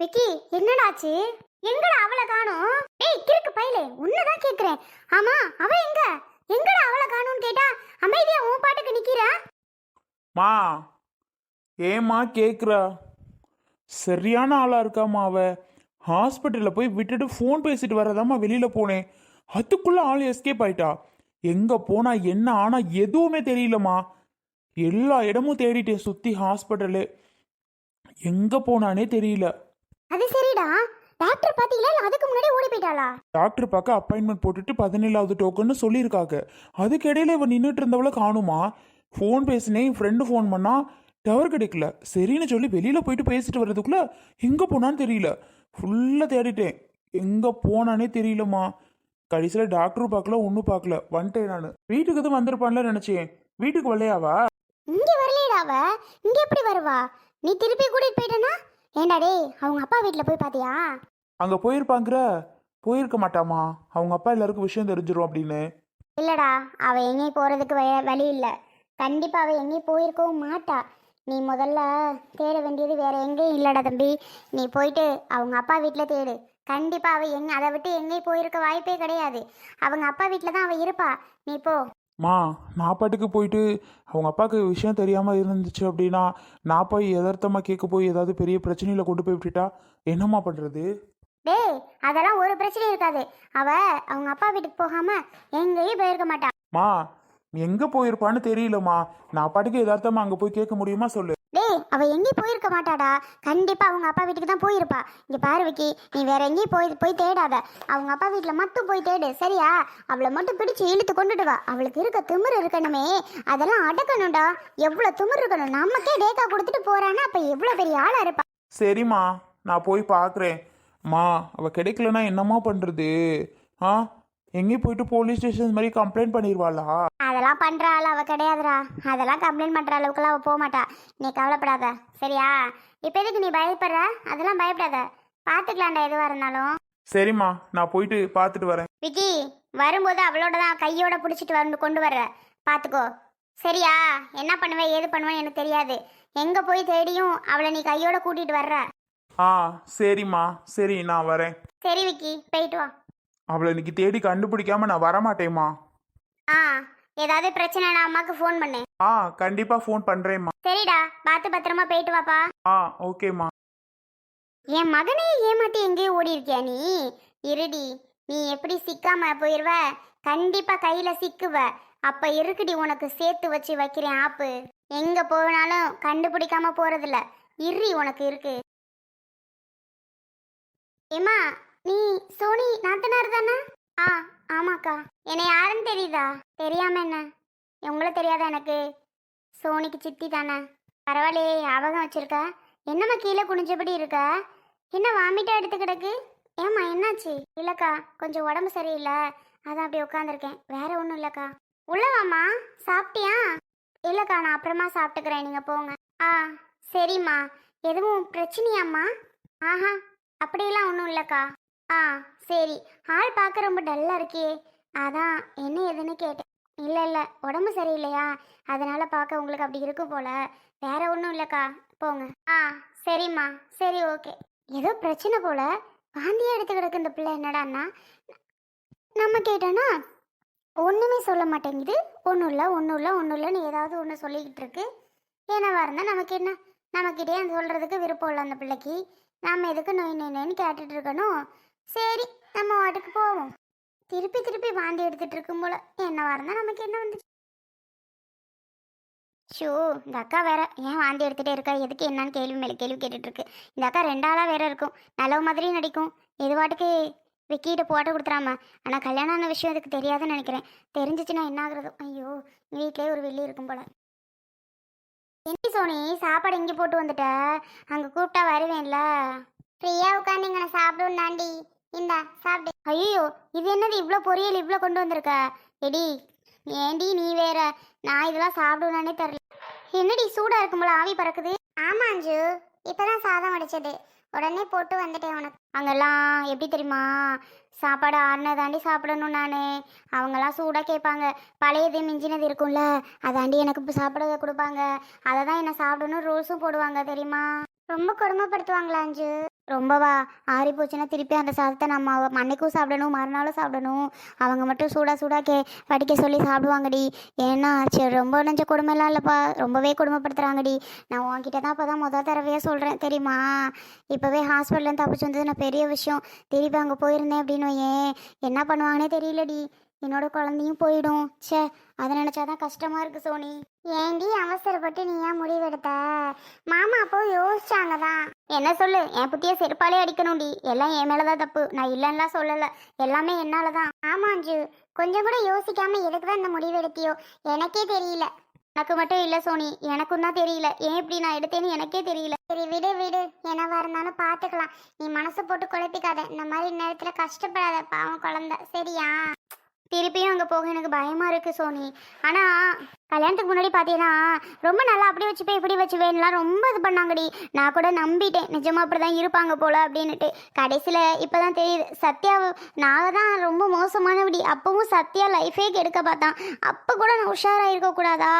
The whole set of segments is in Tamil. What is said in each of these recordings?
விக்கி என்னடாச்சு? எங்கடா அவளை காணோம்? ஏய் கிறுக்கு பையலே உன்னதான் கேக்குறேன். ஆமா அவ எங்க? எங்கடா அவளை காணோம்னு கேட்டா அமைதியா உன் பாட்டுக்கு நிக்கிறா? மா ஏம்மா கேட்குறா சரியான ஆளாக இருக்காம்மா அவ. ஹாஸ்பிட்டலில் போய் விட்டுட்டு ஃபோன் பேசிட்டு வரதாம்மா வெளியில் போனேன். அதுக்குள்ளே ஆள் எஸ்கேப் ஆயிட்டா. எங்கே போனா என்ன ஆனா எதுவுமே தெரியலம்மா. எல்லா இடமும் தேடிட்டேன் சுற்றி ஹாஸ்பிட்டலு எங்கே போனானே தெரியல. அது சரிடா. டாக்டர் பாத்தீங்களா? இல்ல அதுக்கு முன்னாடி ஓடி போயிட்டாளா? டாக்டர் பார்க்க அப்பாயின்மெண்ட் போட்டுட்டு பதினேழாவது டோக்கன்னு சொல்லியிருக்காங்க. அதுக்கு இடையில இவன் நின்றுட்டு இருந்தவள காணுமா? ஃபோன் பேசினேன் என் ஃப்ரெண்டு ஃபோன் பண்ணா டவர் கிடைக்கல. சரின்னு சொல்லி வெளியில் போயிட்டு பேசிட்டு வர்றதுக்குள்ள எங்கே போனான்னு தெரியல. ஃபுல்லாக தேடிட்டேன். எங்கே போனானே தெரியலம்மா. கடைசியில் டாக்டரும் பார்க்கல ஒன்றும் பார்க்கல. வந்துட்டேன் நான். வீட்டுக்கு எதுவும் வந்திருப்பான்ல நினச்சேன். வீட்டுக்கு வரலையாவா? இங்க வரலையடா அவ. இங்க எப்படி வருவா? நீ திருப்பி கூட்டிட்டு போயிட்டனா ஏண்டா டேய் அவங்க அப்பா வீட்ல போய் பாத்தியா? அங்கே போயிருப்பாங்கிற. போயிருக்க மாட்டாமா அவங்க அப்பா எல்லாருக்கும் விஷயம் தெரிஞ்சிரும் அப்படின்னு. இல்லடா அவ எங்கேயும் போறதுக்கு வ- வழி இல்ல. கண்டிப்பா அவ எங்கேயும் போயிருக்கவும் மாட்டா. நீ முதல்ல தேட வேண்டியது வேற எங்கேயும் இல்லடா தம்பி. நீ போயிட்டு அவங்க அப்பா வீட்டில் தேடு. கண்டிப்பா அவ எங்க அதை விட்டு எங்கேயும் போயிருக்க வாய்ப்பே கிடையாது. அவங்க அப்பா வீட்டில் தான் அவ இருப்பா. நீ போ. மா நான் பாட்டுக்கு போயிட்டு அவங்க அப்பாவுக்கு விஷயம் தெரியாமல் இருந்துச்சு அப்படின்னா நான் போய் எதார்த்தமாக கேட்க போய் ஏதாவது பெரிய பிரச்சனையில் கொண்டு போய் விட்டுட்டா என்னம்மா பண்ணுறது டேய் அதெல்லாம் ஒரு பிரச்சனையும் இருக்காது. அவ அவங்க அப்பா வீட்டுக்கு போகாம எங்கேயும் போயிருக்க மாட்டா. மா எங்கே போயிருப்பான்னு தெரியலம்மா. நான் பாட்டுக்கு எதார்த்தமாக அங்கே போய் கேட்க முடியுமா சொல்லு. அவள் எங்கேயும் போயிருக்க மாட்டாடா. கண்டிப்பாக அவங்க அப்பா வீட்டுக்கு தான் போயிருப்பா. இங்கே பாரு விக்கி நீ வேற எங்கேயும் போய் போய் தேடாத. அவங்க அப்பா வீட்டில் மட்டும் போய் தேடு சரியா? அவளை மட்டும் பிடிச்சு இழுத்து கொண்டுட்டு வா. அவளுக்கு இருக்க திமிர் இருக்கணுமே. அதெல்லாம் அடக்கணும்டா. எவ்வளோ திமிர் இருக்கணும்? நமக்கே டேக்கா கொடுத்துட்டு போறான்னா அப்ப எவ்வளோ பெரிய ஆளா இருப்பா. சரிம்மா நான் போய் பார்க்குறேன் மா அவள் கிடைக்கலன்னா என்னம்மா பண்ணுறது ஆ? எங்கேயும் போயிட்டு போலீஸ் ஸ்டேஷன் மாதிரி கம்ப்ளைண்ட் பண்ணிடுவாளா அதெல்லாம் பண்ற ஆள் அவ கிடையாதுடா. அதெல்லாம் கம்ப்ளைண்ட் பண்ற அளவுக்குலாம் அவ போக மாட்டா. நீ கவலைப்படாத. சரியா? இப்ப எதுக்கு நீ பயப்படுற? அதெல்லாம் பயப்படாத. பாத்துக்கலாம்டா எதுவா இருந்தாலும். சரிம்மா நான் போயிட்டு பார்த்துட்டு வரேன். விக்கி வரும்போது அவளோட தான் கையோட பிடிச்சிட்டு வந்து கொண்டு வர்ற. பார்த்துக்கோ சரியா? என்ன பண்ணுவேன் ஏது பண்ணுவேன் எனக்கு தெரியாது. எங்கே போய் தேடியும் அவளை நீ கையோட கூட்டிட்டு வர்ற. ஆ சரிம்மா. சரி நான் வரேன். சரி விக்கி போயிட்டு வா. அவளை இன்னைக்கு தேடி கண்டுபிடிக்காம நான் வரமாட்டேம்மா. ஆ ஏதாவது பிரச்சனைனா அம்மாக்கு ஃபோன் பண்ணு ஆ கண்டிப்பாக ஃபோன் பண்ணுறேம்மா சரிடா பார்த்து பத்திரமா போயிட்டு வாப்பா. ஆ ஓகேம்மா. என் மகனே ஏமாத்தி எங்கேயோ ஓடி இருக்கியா நீ? இருடி நீ எப்படி சிக்காம போயிருவ? கண்டிப்பா கையில சிக்குவ. அப்ப இருக்குடி உனக்கு சேர்த்து வச்சு வைக்கிறேன் ஆப்பு. எங்க போனாலும் கண்டுபிடிக்காம போறதில்ல. இறி உனக்கு இருக்கு. ஏமா நீ சோனி நாத்தனார் தானே? ஆ ஆமாக்கா. என்னை யாருன்னு தெரியுதா? தெரியாம என்ன? உங்களை தெரியாதா எனக்கு? சோனிக்கு சித்தி தானே. பரவாயில்லையே ஞாபகம் வச்சிருக்க? என்னம்மா கீழே குனிஞ்சபடி இருக்க? என்ன வாமிட்டா எடுத்து கிடக்கு? ஏம்மா என்னாச்சு? இல்லைக்கா கொஞ்சம் உடம்பு சரியில்லை. அதான் அப்படி உட்காந்துருக்கேன் வேற ஒன்றும் இல்லைக்கா. உள்ளவாம்மா சாப்பிட்டியா? இல்லைக்கா நான் அப்புறமா சாப்பிட்டுக்கிறேன். நீங்கள் போங்க. ஆ சரிம்மா. எதுவும் பிரச்சனையாம்மா? ஆஹா அப்படியெல்லாம் ஒன்றும் இல்லைக்கா. ஆ சரி. ஆள் பார்க்க ரொம்ப டல்லாக இருக்கே. அதான் என்ன ஏதுன்னு கேட்டேன். இல்லை இல்லை உடம்பு சரியில்லையா? அதனால் பார்க்க உங்களுக்கு அப்படி இருக்கும் போல. வேற ஒன்றும் இல்லைக்கா. போங்க. ஆ சரிம்மா. சரி ஓகே. ஏதோ பிரச்சனை போல. வாந்தியா எடுத்து கிடக்கு இந்த பிள்ளை என்னடான்னா நம்ம கேட்டோன்னா ஒன்றுமே சொல்ல மாட்டேங்குது. ஒன்றும் இல்லை ஒன்றும் இல்லை ஒன்றும் இல்லைன்னு ஏதாவது ஒன்று சொல்லிக்கிட்டு இருக்கு. என்னவா இருந்தால் நமக்கு என்ன? நமக்கிட்டே அந்த சொல்கிறதுக்கு விருப்பம் இல்லை அந்த பிள்ளைக்கு. நாம் எதுக்கு நோய் நோய் நோய்னு கேட்டுட்ருக்கணும் சரி நம்ம வாட்டுக்கு போவோம். திருப்பி திருப்பி வாந்தி எடுத்துட்டு இருக்கும் போல. என்னவா இருந்தால் நமக்கு என்ன வந்துச்சு? ஷோ இந்த அக்கா வேற ஏன் வாந்தி எடுத்துகிட்டே இருக்கா? எதுக்கு என்னன்னு கேள்வி மேலே கேள்வி கேட்டுட்டு இருக்கு இந்த அக்கா ரெண்டாளாக வேற இருக்கும். நல்ல மாதிரி நடிக்கும். இது வாட்டுக்கு விக்கிட்ட போட்டு கொடுத்துறாம? ஆனால் கல்யாணம் ஆன விஷயம் இதுக்கு தெரியாதுன்னு நினைக்கிறேன். தெரிஞ்சிச்சுன்னா என்ன ஆகுறது? ஐயோ வீட்டிலே ஒரு வெள்ளி இருக்கும் போல. என்ன சோனி சாப்பாடு இங்கே போட்டு வந்துட்ட? அங்கே கூப்பிட்டா வருவேன்ல. ஃப்ரீயாக உட்காந்து இங்கே நான் சாப்பிடுவேன் தாண்டி. இந்தா சாப்பிடு. ஐயோ இது என்னது? இவ்வளோ பொரியல் இவ்வளோ கொண்டு வந்திருக்க? எடி ஏண்டி நீ வேற? நான் இதெல்லாம் சாப்பிடுவேனே தெரியல. என்னடி சூடா இருக்கும்போல ஆவி பறக்குது? ஆமா அஞ்சு. இப்பதான் சாதம் வடிச்சது. உடனே போட்டு வந்துட்டேன் உனக்கு. அங்கெல்லாம் எப்படி தெரியுமா? சாப்பாடு ஆறுன தாண்டி சாப்பிடணும் நான். அவங்கெல்லாம் சூடாக கேட்பாங்க. பழையது மிஞ்சினது இருக்கும்ல அதாண்டி எனக்கு இப்போ சாப்பிட கொடுப்பாங்க. அதை தான் என்ன சாப்பிடணும் ரூல்ஸும் போடுவாங்க தெரியுமா? ரொம்ப கொடுமைப்படுத்துவாங்களா அஞ்சு? ரொம்பவா ஆறி போச்சுன்னா திருப்பி அந்த சாதத்தை நம்ம அன்னைக்கும் சாப்பிடணும் மறுநாளும் சாப்பிடணும். அவங்க மட்டும் சூடாக சூடாக கே படிக்க சொல்லி சாப்பிடுவாங்கடி. ஏன்னா சரி ரொம்ப நெஞ்ச கொடுமைலாம் இல்லைப்பா. ரொம்பவே கொடுமைப்படுத்துகிறாங்கடி நான் உங்ககிட்ட தான் இப்போ தான் முதல் தடவையாக சொல்கிறேன் தெரியுமா? இப்போவே ஹாஸ்பிட்டல்லேருந்து தப்பிச்சு வந்தது நான் பெரிய விஷயம். திருப்பி அங்கே போயிருந்தேன் அப்படின்னு ஏன் என்ன பண்ணுவாங்கன்னே தெரியலடி. என்னோட குழந்தையும் போயிடும். ச்சே அதை நினச்சாதான் கஷ்டமாக இருக்குது சோனி. ஏண்டி அவசரப்பட்டு நீ ஏன் முடிவெடுத்த? மாமா அப்போ யோசிச்சாங்க தான் என்ன சொல்லு? என் புத்திய செருப்பாலே அடிக்கணும்டி. எல்லாம் என் மேலதான் தப்பு. நான் இல்லைன்னா சொல்லல. எல்லாமே என்னால தான் ஆமா அஞ்சு. கொஞ்சம் கூட யோசிக்காம எதுக்கு தான் இந்த முடிவு எடுத்தியோ? எனக்கே தெரியல. எனக்கு மட்டும் இல்ல சோனி. எனக்கும் தான் தெரியல. ஏன் இப்படி நான் எடுத்தேன்னு எனக்கே தெரியல. சரி விடு விடு. என்னவா இருந்தாலும் பாத்துக்கலாம். நீ மனசு போட்டு குழப்பிக்காத. இந்த மாதிரி நேரத்துல கஷ்டப்படாத பாவம் குழந்தை. சரியா? திருப்பியும் அங்க போக எனக்கு பயமா இருக்கு சோனி. ஆனா கல்யாணத்துக்கு முன்னாடி பார்த்தீங்கன்னா ரொம்ப நல்லா அப்படி வச்சுப்பே இப்படி வச்சுவேன்லாம் ரொம்ப இது பண்ணாங்கடி. நான் கூட நம்பிட்டேன். நிஜமா அப்படிதான் இருப்பாங்க போல அப்படின்னுட்டு. கடைசியில் இப்போதான் தெரியுது. சத்யா நான் தான் ரொம்ப மோசமானபடி அப்பவும் சத்யா லைஃபே கெடுக்க பார்த்தான். அப்போ கூட நான் உஷாராக இருக்கக்கூடாதா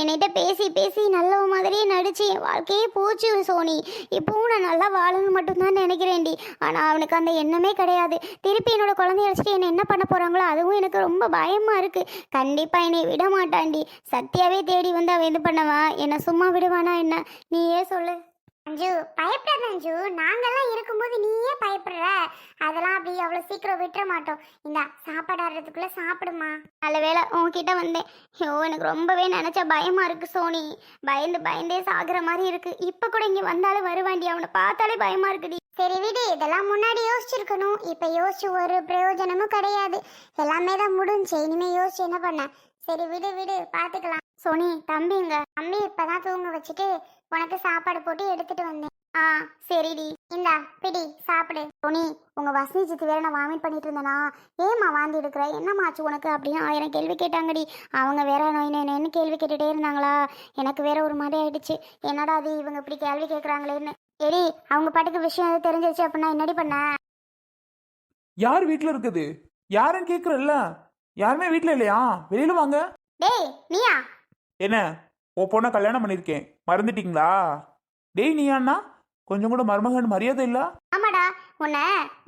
என்கிட்ட பேசி பேசி நல்ல மாதிரியே நடிச்சு என் வாழ்க்கையே போச்சு சோனி. இப்போவும் நான் நல்லா வாழணும் மட்டும்தான் நினைக்கிறேன்டி. ஆனால் அவனுக்கு அந்த எண்ணமே கிடையாது. திருப்பி என்னோட குழந்தைய வச்சுட்டு என்னை என்ன பண்ண போகிறாங்களோ அதுவும் எனக்கு ரொம்ப பயமாக இருக்குது கண்டிப்பாக என்னை விட மாட்டான்டி சத்யாவே தேடி வந்து அவன் இது பண்ணவா? என்னை சும்மா விடுவானா என்ன? நீயே சொல்லு. அஞ்சு பயப்படாத அஞ்சு. நாங்கெல்லாம் இருக்கும்போது நீயே பயப்படுற. அதெல்லாம் அப்படி அவ்வளோ சீக்கிரம் விட்டுற மாட்டோம். இந்த சாப்பாடு ஆடுறதுக்குள்ள சாப்பிடுமா? நல்ல வேளை உன்கிட்ட வந்தேன். ஐயோ எனக்கு ரொம்பவே நினைச்சா பயமா இருக்கு சோனி. பயந்து பயந்தே சாகுற மாதிரி இருக்கு. இப்ப கூட இங்க வந்தாலும் வருவாண்டி. அவனை பார்த்தாலே பயமா இருக்குடி சரி விடு இதெல்லாம் முன்னாடி யோசிச்சிருக்கணும். இப்ப யோசிச்சு ஒரு பிரயோஜனமும் கிடையாது. எல்லாமே தான் முடிஞ்சு. இனிமே யோசிச்சு என்ன பண்ண? சரி விடு விடு பாத்துக்கலாம். சோனி தம்பிங்க தம்பி இப்பதான் தூங்க வச்சுட்டு உனக்கு சாப்பாடு போட்டு எடுத்துட்டு வந்தேன். ஆ சரிடி. இந்தா பிடி சாப்பிடு. சோனி உங்க வசதி சித்தி வேற நான் வாமிட் பண்ணிட்டு இருந்தேனா? ஏமா வாந்தி எடுக்கிற? என்னம்மா ஆச்சு உனக்கு? அப்படின்னு ஆயிரம் கேள்வி கேட்டாங்கடி. அவங்க வேற நோய் நோயின்னு கேள்வி கேட்டுட்டே இருந்தாங்களா? எனக்கு வேற ஒரு மாதிரி ஆயிடுச்சு. என்னடா அது இவங்க இப்படி கேள்வி கேட்குறாங்களேன்னு எடி அவங்க பாட்டுக்கு விஷயம் எது தெரிஞ்சிருச்சு அப்படின்னா என்னடி பண்ண? யார் வீட்டில் இருக்குது? யாருன்னு கேட்குறல்ல யாருமே வீட்டில் இல்லையா? வெளியில வாங்க. டேய் நீயா? என்ன? உன் பொண்ணை கல்யாணம் பண்ணியிருக்கேன். மறந்துட்டீங்களா? டேய் நீயாண்ணா? கொஞ்சம் கூட மருமகன் மரியாதை இல்ல? ஆமாடா. உன்னை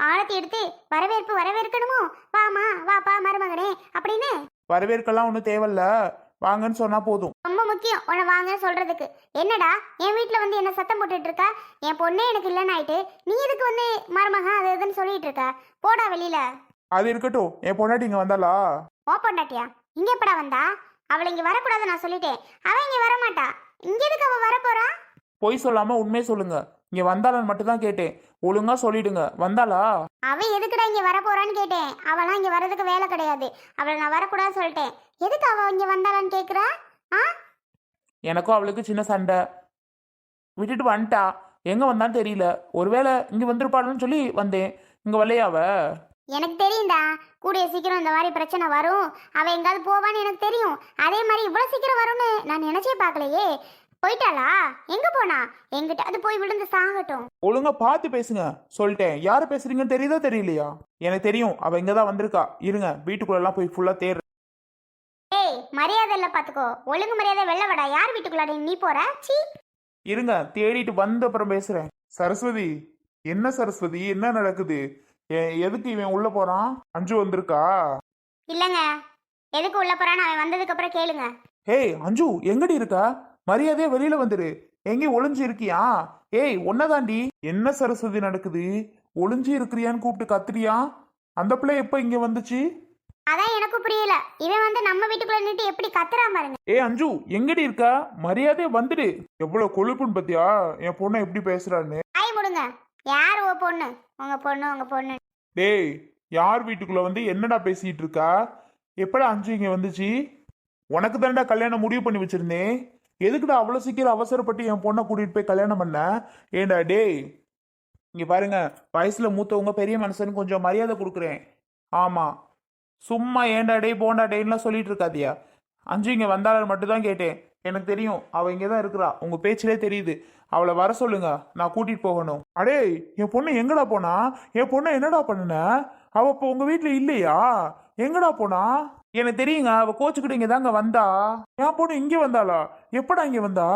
ஆழத்தி எடுத்து வரவேற்பு வரவேற்கணுமோ? வாமா வாப்பா மருமகனே. அப்படின்னு? வரவேற்கெல்லாம் ஒன்றும் தேவையில்ல. வாங்கன்னு சொன்னா போதும். ரொம்ப முக்கியம். உன்னை வாங்க சொல்றதுக்கு. என்னடா? என் வீட்டில் வந்து என்ன சத்தம் போட்டுட்டு இருக்க? என் பொண்ணே எனக்கு இல்லைன்னு ஆயிட்டு நீ எதுக்கு வந்து மருமக அது இதுன்னு சொல்லிட்டு இருக்க? போடா வெளியில. அது இருக்கட்டும். என் பொண்டாட்டி இங்கே வந்தாளா? ஓ பொண்டாட்டியா? இங்க எப்படா வந்தா? அவளை இங்க வரக்கூடாது நான் சொல்லிட்டேன். அவ இங்க வரமாட்டா. இங்க எதுக்கு அவ வரப்போறா? பொய் சொல்லாம உண்மையை சொல்லுங்க. இங்க வந்தாளான்னு மட்டும் தான் கேட்டேன். ஒழுங்கா சொல்லிடுங்க. வந்தாளா? அவ எதுக்குடா இங்க வரப்போறான்னு கேட்டேன். அவளாம் இங்க வர்றதுக்கு வேலை கிடையாது. அவளை நான் வரக்கூடாதுன்னு சொல்லிட்டேன். எதுக்கு அவ இங்க வந்தாளான்னு கேக்குறா? ஆ? எனக்கும் அவளுக்கு சின்ன சண்டை. விட்டுட்டு வந்துட்டா. எங்க வந்தான்னு தெரியல. ஒருவேளை இங்க வந்திருப்பாளுன்னு சொல்லி வந்தேன். இங்க வரலையா அவ? எனக்கு தெரியும்டா. கூடிய சீக்கிரம் இந்த மாதிரி பிரச்சனை வரும். அவ எங்காவது போவான்னு எனக்கு தெரியும். அதே மாதிரி இவ்வளவு சீக்கிரம் வரும்னு நான் நினைச்சே பார்க்கலையே. போயிட்டாளா? எங்க போனா? எங்கிட்ட அது போய் விழுந்து சாகட்டும். ஒழுங்கா பார்த்து பேசுங்க. சொல்லிட்டேன். யார பேசுறீங்கன்னு தெரியுதா தெரியலையா? எனக்கு தெரியும். அவ இங்க தான் வந்திருக்கா. இருங்க. வீட்டுக்குள்ள எல்லாம் போய் ஃபுல்லா தேர் ஏய் மரியாதை இல்ல பாத்துக்கோ. ஒழுங்கு மரியாதை வெளில வாடா. யார் வீட்டுக்குள்ளாடி? நீ போற? சீ இருங்க. தேடிட்டு வந்த அப்புறம் பேசுறேன். சரஸ்வதி. என்ன சரஸ்வதி? என்ன நடக்குது? எதுக்கு இவன் உள்ள போறான்? அஞ்சு வந்திருக்கா? இல்லங்க. எதுக்கு உள்ள போறான்னு அவன் வந்ததுக்கு அப்புறம் கேளுங்க. ஏய் அஞ்சு எங்கடி இருக்கா? மரியாதையா வெளியில வந்துரு. எங்கே ஒளிஞ்சு இருக்கியா? ஏய் ஒன்னதாண்டி. என்ன சரஸ்வதி நடக்குது? ஒளிஞ்சு இருக்கிறியான்னு கூப்பிட்டு கத்துறியா? அந்த பிள்ளை எப்ப இங்க வந்துச்சு? அதான் எனக்கும் புரியல. இவன் வந்து நம்ம வீட்டுக்குள்ள நின்று எப்படி கத்துறா பாருங்க. ஏய் அஞ்சு எங்கடி இருக்கா? மரியாதையா வந்துடு. எவ்வளவு கொழுப்புன்னு பத்தியா? என் பொண்ணை எப்படி பேசுறான்னு. ஆய் முடுங்க. யார் உன் பொண்ணு? உங்க பொண்ணு உங்க பொண்ணு. டேய் யார் வீட்டுக்குள்ள வந்து என்னடா பேசிட்டு இருக்கா? எப்படா அஞ்சு இங்க வந்துச்சு? உனக்கு தான்டா கல்யாணம் முடிவு பண்ணி வச்சிருந்தேன் எதுக்குடா அவ்வளோ சீக்கிரம் அவசரப்பட்டு என் பொண்ணை கூட்டிட்டு போய் கல்யாணம் பண்ண? ஏண்டா டேய். இங்க பாருங்க வயசுல மூத்தவங்க பெரிய மனுஷன் கொஞ்சம் மரியாதை கொடுக்குறேன். ஆமா. சும்மா ஏண்டா டேய் போண்டா டேன்னுலாம் சொல்லிட்டு இருக்காதியா? அஞ்சு இங்க வந்தாலும் மட்டும்தான் கேட்டேன். எனக்கு தெரியும். அவ இங்கே தான் இருக்கிறா. உங்கள் பேச்சிலே தெரியுது. அவளை வர சொல்லுங்க. நான் கூட்டிகிட்டு போகணும். அடே என் பொண்ணு எங்கடா போனா? என் பொண்ணை என்னடா பண்ணுன? அவள் இப்போ உங்கள் வீட்டில் இல்லையா? எங்கடா போனா? எனக்கு தெரியுங்க. அவ கோச்சுக்கிட்டு இங்கே தாங்க வந்தா. என் பொண்ணு இங்கே வந்தாளா? எப்படா இங்கே வந்தா?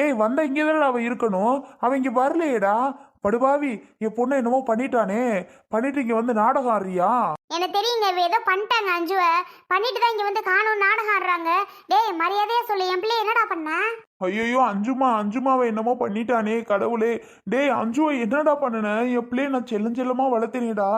ஏய் வந்தா இங்கே தானே அவள் இருக்கணும். அவள் இங்கே வரலையேடா. படுபாவி என் பொண்ணு என்னமோ பண்ணிட்டானே. பண்ணிட்டு இங்கே வந்து நாடகம் ஆடுறியா? எனக்கு தெரியுங்க இவ ஏதோ பண்ணிட்டாங்க அஞ்சுவ. பண்ணிட்டு தான் இங்க வந்து காணும் நாடகம் ஆடுறாங்க. டேய் மரியாதையா சொல்லு என் பிள்ளை என்னடா பண்ண? ஐயோ அஞ்சுமா அஞ்சுமாவை என்னமோ பண்ணிட்டானே கடவுளே. டேய் அஞ்சுவை என்னடா பண்ணுன? என் பிள்ளைய நான் செல்லம் செல்லமாக வளர்த்தேனேடா.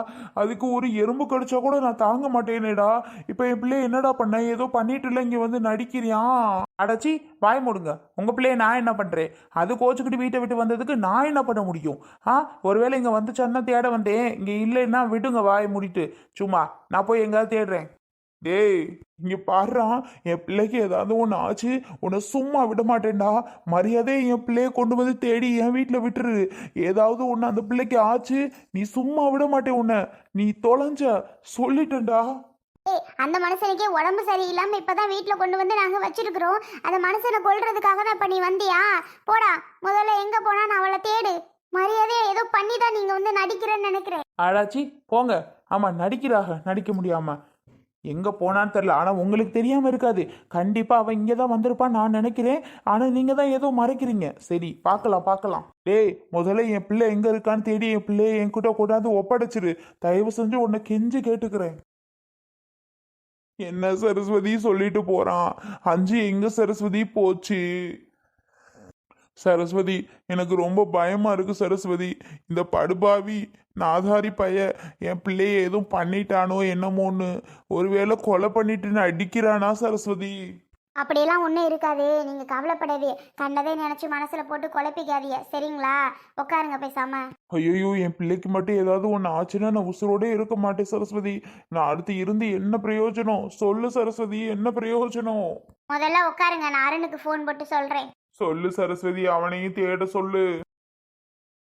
அதுக்கு ஒரு எறும்பு கடிச்சா கூட நான் தாங்க மாட்டேனேடா. இப்போ என் பிள்ளைய என்னடா பண்ண? ஏதோ பண்ணிட்டு இல்லை இங்கே வந்து நடிக்கிறியான் அடச்சி வாய் மூடுங்க. உங்கள் பிள்ளைய நான் என்ன பண்ணுறேன் அது கோச்சுக்கிட்டு வீட்டை விட்டு வந்ததுக்கு நான் என்ன பண்ண முடியும்? ஆ ஒருவேளை இங்கே வந்துச்சான்னா தேட வந்தேன். இங்கே இல்லைன்னா விடுங்க வாய் மூடிட்டு. சும்மா நான் போய் எங்கேயாவது தேடுறேன். டேய் இங்க பாடுறா என் பிள்ளைக்கு ஏதாவது ஒன்று ஆச்சு உன்னை சும்மா விட மாட்டேன்டா. மரியாதையை என் பிள்ளைய கொண்டு வந்து தேடி என் வீட்டில் விட்டுரு. ஏதாவது ஒன்று அந்த பிள்ளைக்கு ஆச்சு நீ சும்மா விட மாட்டேன் உன்னை. நீ தொலைஞ்ச சொல்லிட்டேன்டா. அந்த மனுஷனுக்கே உடம்பு சரியில்லாம இப்பதான் வீட்ல கொண்டு வந்து நாங்க வச்சிருக்கிறோம். அந்த மனுஷனை கொல்றதுக்காக தான் இப்ப நீ வந்தியா? போடா முதல்ல எங்க போனா நான் அவளை தேடு. மரியாதையா ஏதோ பண்ணி தான் நீங்க வந்து நடிக்கிறேன்னு நினைக்கிறேன். ஆடாச்சி போங்க. ஆமா நடிக்கிறாக நடிக்க முடியாம. எங்கே போனான்னு தெரியல. ஆனால் உங்களுக்கு தெரியாமல் இருக்காது. கண்டிப்பாக அவன் இங்கே தான் வந்திருப்பான்னு நான் நினைக்கிறேன். ஆனால் நீங்கள் தான் ஏதோ மறைக்கிறீங்க. சரி பார்க்கலாம் பார்க்கலாம். டேய் முதல்ல என் பிள்ளை எங்கே இருக்கான்னு தேடி என் பிள்ளைய என்கிட்ட கொண்டாந்து ஒப்படைச்சிரு. தயவு செஞ்சு உன்னை கெஞ்சு கேட்டுக்கிறேன். என்ன சரஸ்வதி சொல்லிட்டு போறான்? அஞ்சு எங்க சரஸ்வதி? போச்சு. சரஸ்வதி எனக்கு ரொம்ப பயமா இருக்கு சரஸ்வதி. இந்த படுபாவி நாதாரி பைய என் பிள்ளைய எதுவும் பண்ணிட்டானோ என்னமோன்னு. ஒருவேளை கொலை பண்ணிட்டு அடிக்கிறானா சரஸ்வதி? அப்படியெல்லாம் ஒன்றும் இருக்காது. நீங்க கவலைப்படாதே. கண்டதே நினைச்சு மனசுல போட்டு குழப்பிக்காதீங்க. சரிங்களா? உட்காருங்க பேசாம. ஐயோ என் பிள்ளைக்கு மட்டும் ஏதாவது ஒன்று ஆச்சுன்னா நான் உசுரோடே இருக்க மாட்டேன் சரஸ்வதி. நான் அடுத்து இருந்து என்ன பிரயோஜனம்? சொல்லு சரஸ்வதி என்ன பிரயோஜனம்? முதல்ல உட்காருங்க. நான் அருணுக்கு ஃபோன் போட்டு சொல்றேன். சொல்லு சரஸ்வதி அவனையும் தேட சொல்லு.